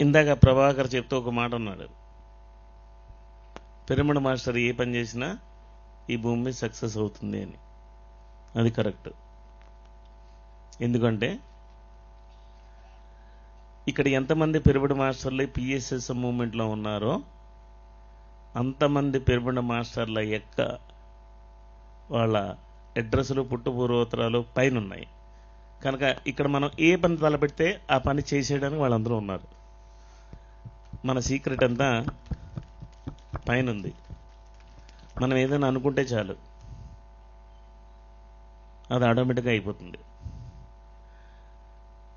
ఇందాక ప్రభాకర్ చెప్తూ ఒక మాట అన్నాడు. పిరమిడ్ మాస్టర్ ఏ పని చేసినా ఈ భూమి సక్సెస్ అవుతుంది అని. అది కరెక్ట్. ఎందుకంటే ఇక్కడ ఎంతమంది పిరమిడ్ మాస్టర్లు పిఎస్ఎస్ మూమెంట్లో ఉన్నారో అంతమంది పిరమిడ్ మాస్టర్ల యొక్క వాళ్ళ అడ్రస్లు పుట్టుపూర్వోత్తరాలు పైన ఉన్నాయి కనుక ఇక్కడ మనం ఏ పని తలపెడితే ఆ పని చేసేయడానికి వాళ్ళందరూ ఉన్నారు. మన సీక్రెట్ అంతా పైన ఉంది మనం ఏదైనా అనుకుంటే చాలు. అది ఆటోమేటిక్గా అయిపోతుంది.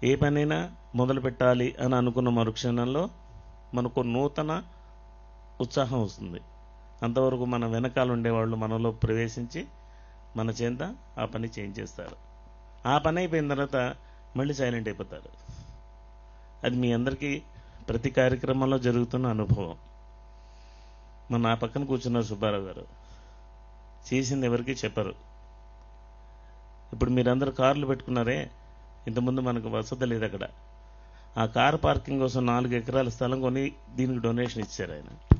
ఏ పనైనా మొదలు పెట్టాలి అని అనుకున్న మరుక్షణంలో మనకు నూతన ఉత్సాహం వస్తుంది. అంతవరకు మన వెనకాల ఉండేవాళ్ళు మనలో ప్రవేశించి మన చేత ఆ పని చేయించేస్తారు ఆ పని అయిపోయిన తర్వాత మళ్ళీ సైలెంట్ అయిపోతారు. అది మీ అందరికీ ప్రతి కార్యక్రమంలో జరుగుతున్న అనుభవం. మన నా పక్కన కూర్చున్నారు సుబ్బారావు గారు. చేసింది ఎవరికి చెప్పరు. ఇప్పుడు మీరందరూ కార్లు పెట్టుకున్నారే ఇంతకుముందు మనకు వసతి లేదు అక్కడ. ఆ కార్ పార్కింగ్ కోసం నాలుగు ఎకరాల స్థలం కొని దీనికి డొనేషన్ ఇచ్చారు ఆయన.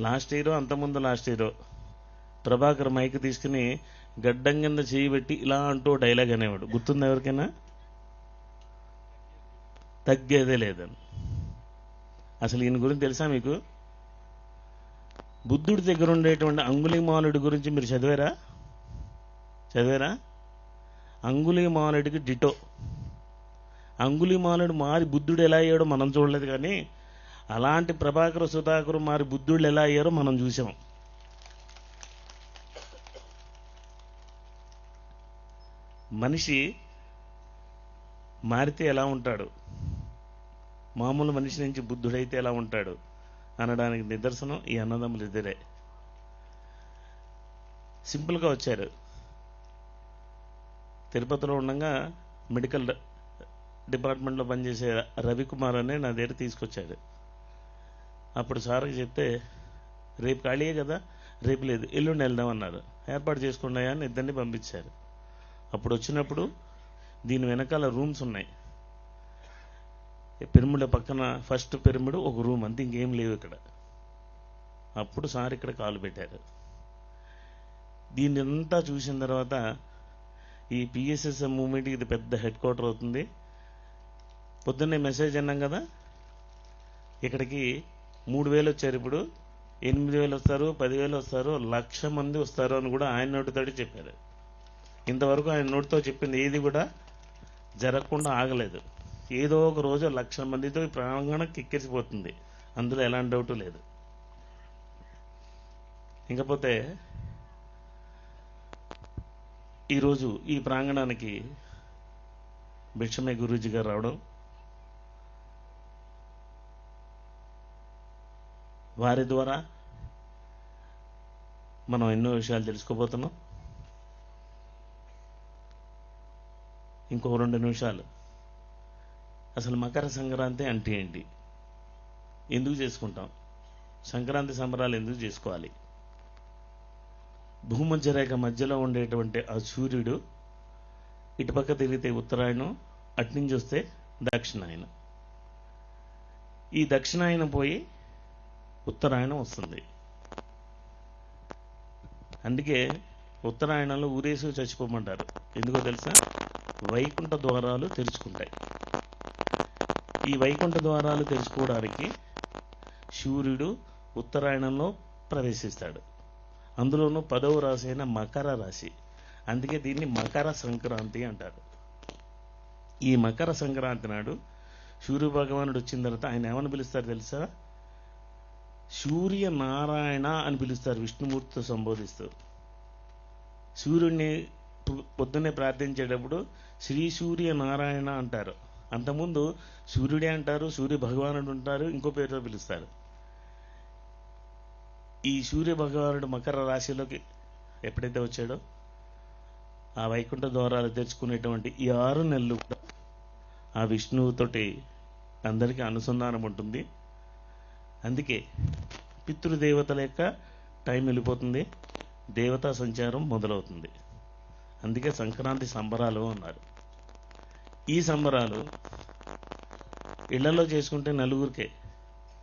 లాస్ట్ ఇయర్ అంతకుముందు లాస్ట్ ఇయర్ ప్రభాకర్ మైక్ తీసుకుని గడ్డం కింద చేయి పెట్టి ఇలా అంటూ డైలాగ్ అనేవాడు. గుర్తుంది ఎవరికైనా? తగ్గేదే లేదని. అసలు ఈయన గురించి తెలుసా మీకు? బుద్ధుడి దగ్గర ఉండేటువంటి అంగుళిమాలుడి గురించి మీరు చదివారా? చదివారా? అంగుళిమాలుడికి డిటో. అంగుళిమాలుడు మారి బుద్ధుడు ఎలా అయ్యాడో మనం చూడలేదు కానీ అలాంటి ప్రభాకర సుధాకరు మారి బుద్ధుడు ఎలా అయ్యారో మనం చూసాం మనిషి మారితే ఎలా ఉంటాడు? మామూలు మనిషి నుంచి బుద్ధుడైతే ఎలా ఉంటాడు అనడానికి నిదర్శనం ఈ అన్నదమ్ములు ఇద్దరే. సింపుల్గా వచ్చారు. తిరుపతిలో ఉండగా మెడికల్ డిపార్ట్మెంట్లో పనిచేసే రవికుమార్ అనే నా దగ్గర తీసుకొచ్చాడు. అప్పుడు సార్కి చెప్తే రేపు ఖాళీయే కదా? రేపు లేదు ఎల్లుండి వెళ్దాం అన్నారు. ఏర్పాటు చేసుకున్నాయా అని ఇద్దరిని పంపించారు. అప్పుడు వచ్చినప్పుడు దీని వెనకాల రూమ్స్ ఉన్నాయి. పిరమిడ్ పక్కన ఫస్ట్ పిరమిడ్ ఒక రూమ్ అంతే ఇంకేం లేవు ఇక్కడ. అప్పుడు సార్ ఇక్కడ కాలు పెట్టారు. దీన్ని అంతా చూసిన తర్వాత ఈ పిఎస్ఎస్ఎం మూమెంట్ ఇది పెద్ద హెడ్ క్వార్టర్ అవుతుంది. పొద్దున్నే మెసేజ్ అన్నాం కదా ఇక్కడికి మూడు వేలు వచ్చారు ఇప్పుడు. ఎనిమిది వేలు వస్తారు పదివేలు వస్తారు లక్ష మంది వస్తారు అని కూడా ఆయన నోటితోటి చెప్పారు. ఇంతవరకు ఆయన నోటితో చెప్పింది ఏది కూడా జరగకుండా ఆగలేదు. ఏదో ఒక రోజు లక్ష మందితో ఈ ప్రాంగణం కిక్కిరిసిపోతుంది. అందులో ఎలాంటి డౌట్ లేదు. ఇంకపోతే ఈరోజు ఈ ప్రాంగణానికి భిక్షమే గురూజీ గారు రావడం వారి ద్వారా మనం ఎన్నో విషయాలు తెలుసుకోబోతున్నాం. ఇంకో రెండు నిమిషాలు. అసలు మకర సంక్రాంతి అంటే ఏంటి? ఎందుకు చేసుకుంటాం? సంక్రాంతి సంబరాలు ఎందుకు చేసుకోవాలి? భూమధ్య రేఖ మధ్యలో ఉండేటువంటి ఆ సూర్యుడు ఇటుపక్క తిరిగితే ఉత్తరాయణం అట్నుంచి వస్తే దక్షిణాయనం. ఈ దక్షిణాయనం పోయి ఉత్తరాయణం వస్తుంది. అందుకే ఉత్తరాయణంలో ఊరేసి చచ్చిపోమంటారు. ఎందుకో తెలుసా? వైకుంఠ ద్వారాలు తెరుచుకుంటాయి. ఈ వైకుంఠ ద్వారాలు తెలుసుకోవడానికి సూర్యుడు ఉత్తరాయణంలో ప్రవేశిస్తాడు. అందులోనూ పదవ రాశి అయిన మకర రాశి. అందుకే దీన్ని మకర సంక్రాంతి అంటారు. ఈ మకర సంక్రాంతి నాడు సూర్య భగవానుడు వచ్చిన తర్వాత ఆయన ఏమని పిలుస్తారు తెలుసా? సూర్య నారాయణ అని పిలుస్తారు విష్ణుమూర్తితో సంబోధిస్తూ. సూర్యుడిని పొద్దున్నే ప్రార్థించేటప్పుడు శ్రీ సూర్య నారాయణ అంటారు. అంతకుముందు సూర్యుడే అంటారు సూర్య భగవానుడు ఉంటారు ఇంకో పేరుతో పిలుస్తారు. ఈ సూర్య భగవానుడు మకర రాశిలోకి ఎప్పుడైతే వచ్చాడో ఆ వైకుంఠ ద్వారాలు తెరుచుకునేటువంటి ఈ ఆరు నెలలు కూడా ఆ విష్ణువుతోటి అందరికీ అనుసంధానం ఉంటుంది. అందుకే పితృదేవతల యొక్క టైం వెళ్ళిపోతుంది దేవతా సంచారం మొదలవుతుంది. అందుకే సంక్రాంతి సంబరాలు అన్నారు. ఈ సంబరాలు ఇళ్ళలో చేసుకుంటే నలుగురికే.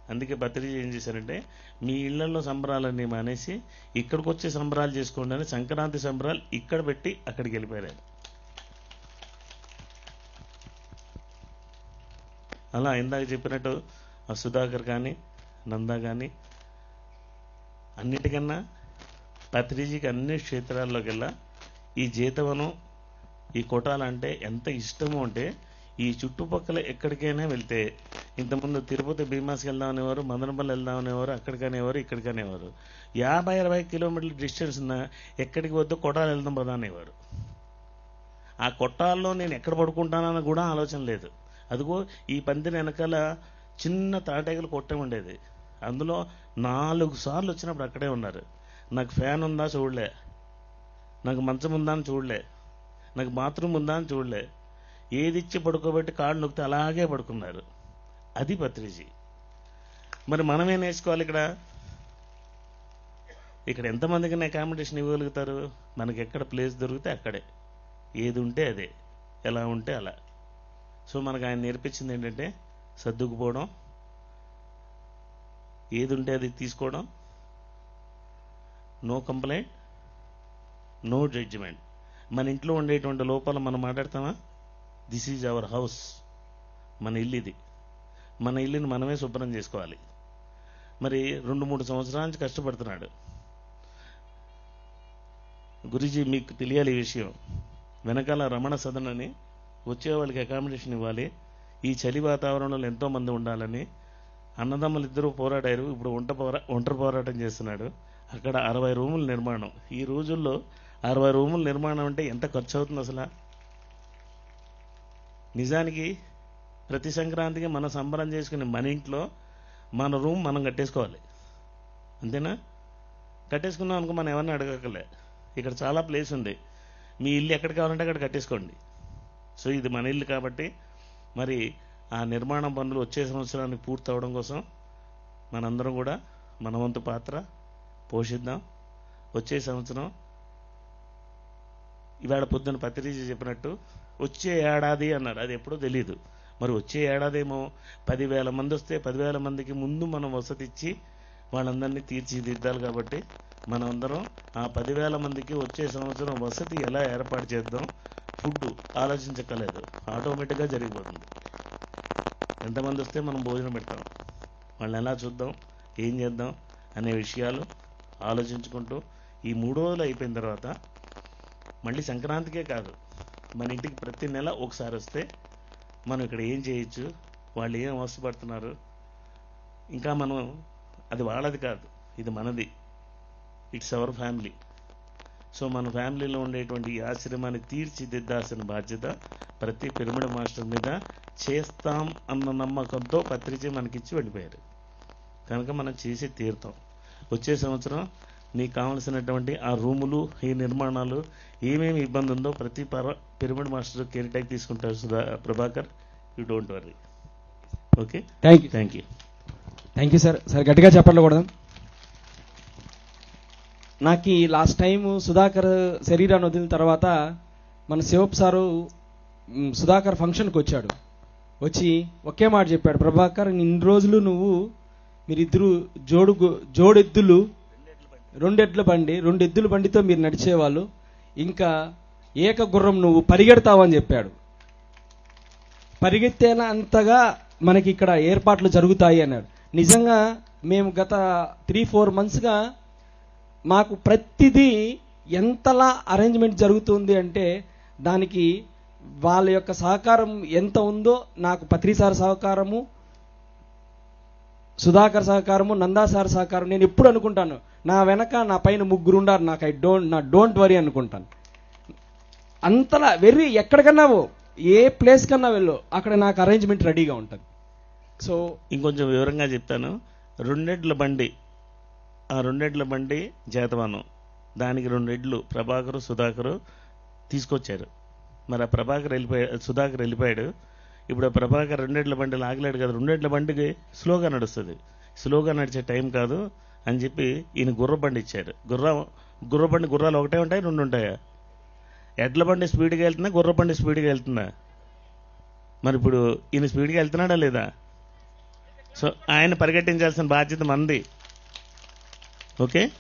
అందుకే భద్రజీ ఏం చేశారంటే మీ ఇళ్ళలో సంబరాలన్నీ మానేసి ఇక్కడికి వచ్చే సంబరాలు చేసుకోండి అని సంక్రాంతి సంబరాలు ఇక్కడ పెట్టి అక్కడికి వెళ్ళిపోయారు. అలా ఇందాక చెప్పినట్టు ఆ సుధాకర్ కానీ నందా కానీ అన్నిటికన్నా పత్రిజీకి అన్ని క్షేత్రాల్లోకెల్లా ఈ జీతవనం ఈ కొట్టాలంటే ఎంత ఇష్టమో అంటే ఈ చుట్టుపక్కల ఎక్కడికైనా వెళ్తే ఇంతకుముందు తిరుపతి భీమాస్కి వెళ్దాం అనేవారు మదనపల్లి వెళ్దాం అనేవారు అక్కడికనేవారు ఇక్కడికనేవారు. యాభై అరవై కిలోమీటర్ల డిస్టెన్స్ ఉన్న ఎక్కడికి వద్దు కొట్టాలు వెళ్దాం పదా అనేవారు. ఆ కొట్టాల్లో నేను ఎక్కడ పడుకుంటానని కూడా ఆలోచన లేదు. అదిగో ఈ పందిన వెనకాల చిన్న తాటేగలు కొట్టే ఉండేది. అందులో నాలుగు సార్లు వచ్చినప్పుడు అక్కడే ఉన్నారు. నాకు ఫ్యాన్ ఉందా చూడలే. నాకు మంచం ఉందా అని చూడలే. నాకు బాత్రూమ్ ఉందా అని చూడలే. ఏది ఇచ్చి పడుకోబెట్టి కాళ్ళు నొక్కితే అలాగే పడుకున్నారు. అది పత్రిజీ. మరి మనమే నేర్చుకోవాలి ఇక్కడ. ఇక్కడ ఎంతమందికి అకామిడేషన్ ఇవ్వగలుగుతారు? మనకి ఎక్కడ ప్లేస్ దొరికితే అక్కడే. ఏది ఉంటే అదే. ఎలా ఉంటే అలా. సో మనకు ఆయన నేర్పించింది ఏంటంటే సర్దుకుపోవడం. ఏది ఉంటే అది తీసుకోవడం. నో కంప్లైంట్ నో జడ్జిమెంట్ మన ఇంట్లో ఉండేటువంటి లోపాలు మనం మాట్లాడతామా? దిస్ ఈజ్ అవర్ హౌస్ మన ఇల్లు ఇది. మన ఇల్లుని మనమే శుభ్రం చేసుకోవాలి. మరి రెండు మూడు సంవత్సరాల నుంచి కష్టపడుతున్నాడు. గురుజీ మీకు తెలియాలి ఈ విషయం. వెనకాల రమణ సదన్ అని వచ్చే వాళ్ళకి అకామిడేషన్ ఇవ్వాలి. ఈ చలి వాతావరణంలో ఎంతో మంది ఉండాలని అన్నదమ్ములు ఇద్దరు పోరాడారు. ఇప్పుడు ఒంట పోరా ఒంటరి పోరాటం చేస్తున్నాడు. అక్కడ అరవై రూముల నిర్మాణం. ఈ రోజుల్లో అరవై రూముల నిర్మాణం అంటే ఎంత ఖర్చు అవుతుంది అసలు? నిజానికి ప్రతి సంక్రాంతికి మనం సంబరం చేసుకునే మన ఇంట్లో మన రూమ్ మనం కట్టేసుకోవాలి. అంతేనా? కట్టేసుకున్నాం అనుకో మనం ఎవరిని అడగకలే ఇక్కడ చాలా ప్లేస్ ఉంది. మీ ఇల్లు ఎక్కడ కావాలంటే అక్కడ కట్టేసుకోండి. సో ఇది మన ఇల్లు కాబట్టి మరి ఆ నిర్మాణ పనులు వచ్చే సంవత్సరానికి పూర్తి అవడం కోసం మనందరం కూడా మన వంతు పాత్ర పోషిద్దాం. వచ్చే సంవత్సరం ఇవాళ పొద్దున పత్రిక చెప్పినట్టు వచ్చే ఏడాది అన్నారు అది ఎప్పుడో తెలియదు మరి వచ్చే ఏడాదేమో పదివేల మంది వస్తే పదివేల మందికి ముందు మనం వసతి ఇచ్చి వాళ్ళందరినీ తీర్చిదిద్దాలి కాబట్టి మనమందరం ఆ పదివేల మందికి వచ్చే సంవత్సరం వసతి ఎలా ఏర్పాటు చేద్దాం ఫుడ్ ఆలోచించకలేదు ఆటోమేటిక్గా జరిగిపోతుంది. ఎంతమంది వస్తే మనం భోజనం పెడతాం. వాళ్ళని ఎలా చూద్దాం ఏం చేద్దాం అనే విషయాలు ఆలోచించుకుంటూ ఈ మూడు రోజులు అయిపోయిన తర్వాత మళ్ళీ సంక్రాంతికే కాదు. మన ఇంటికి ప్రతి నెల ఒకసారి వస్తే మనం ఇక్కడ ఏం చేయొచ్చు? వాళ్ళు ఏం అవసరపడుతున్నారు ఇంకా మనం అది వాళ్ళది కాదు. ఇది మనది. It's our family. సో మన ఫ్యామిలీలో ఉండేటువంటి ఈ ఆశ్రమాన్ని తీర్చిదిద్దాల్సిన బాధ్యత ప్రతి పిరమిడ్ మాస్టర్ మీద చేస్తాం అన్న నమ్మకంతో పత్రిక మనకిచ్చి వెళ్ళిపోయారు. కనుక మనం చేసి తీరుతాం. వచ్చే సంవత్సరం నీకు కావలసినటువంటి ఆ రూములు ఈ నిర్మాణాలు ఏమేమి ఇబ్బంది ఉందో ప్రతి పర పిరమిడ్ మాస్టర్ కేర్ టేక్ తీసుకుంటారు Sudha Prabhakar. You don't worry okay thank you thank you thank you sir sir గట్టిగా చెప్పట్లు కొడదాం నాకు ఈ లాస్ట్ టైం సుధాకర్ శరీరాన్ని వదిలిన తర్వాత మన శివప్ సారు సుధాకర్ ఫంక్షన్కి వచ్చాడు. వచ్చి ఒకే మాట చెప్పాడు. ప్రభాకర్ ఇన్ని రోజులు నువ్వు మీరిద్దరు జోడు జోడెద్దులు రెండెడ్ల బండి రెండు ఎద్దుల బండితో మీరు నడిచేవాళ్ళు. ఇంకా ఏక గుర్రం నువ్వు పరిగెడతావని చెప్పాడు. పరిగెత్తేన అంతగా మనకి ఇక్కడ ఏర్పాట్లు జరుగుతాయి అన్నాడు. నిజంగా మేము గత త్రీ ఫోర్ మంత్స్గా మాకు ప్రతిదీ ఎంతలా అరేంజ్మెంట్ జరుగుతుంది అంటే దానికి వాళ్ళ యొక్క సహకారం ఎంత ఉందో నాకు పత్రిసార్ సహకారము సుధాకర్ సహకారము నందా సార్ సహకారం నేను ఎప్పుడు అనుకుంటాను నా వెనక నా పైన ముగ్గురు ఉండారు నాకు ఐ డోంట్ నా డోంట్ వరీ అనుకుంటాను. అంతలా వెర్రి ఎక్కడికన్నా ఏ ప్లేస్ కన్నా వెళ్ళు అక్కడ నాకు అరేంజ్మెంట్ రెడీగా ఉంటుంది. సో ఇంకొంచెం వివరంగా చెప్తాను. రెండెడ్ల బండి ఆ రెండెడ్ల బండి జాతవానం. దానికి రెండెడ్లు ప్రభాకరు సుధాకరు తీసుకొచ్చారు. మరి ఆ ప్రభాకర్ వెళ్ళిపోయాడు సుధాకర్ వెళ్ళిపోయాడు. ఇప్పుడు ప్రభాకర్ రెండేళ్ళ బండి ఆగలేడు కదా రెండేళ్ళ బండికి స్లోగా నడుస్తుంది. స్లోగా నడిచే టైం కాదు అని చెప్పి ఈయన గుర్ర బండి ఇచ్చారు గుర్ర గుర్ర బండి గుర్రాలు ఒకటే ఉంటాయి రెండు ఉంటాయా? ఎడ్ల బండి స్పీడ్గా వెళ్తుందా గుర్ర బండి స్పీడ్గా వెళ్తుందా? మరి ఇప్పుడు ఈయన స్పీడ్గా వెళ్తున్నాడా లేదా? సో ఆయన పరిగెట్టించాల్సిన బాధ్యత మంది. Okay?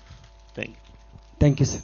Thank you thank you sir.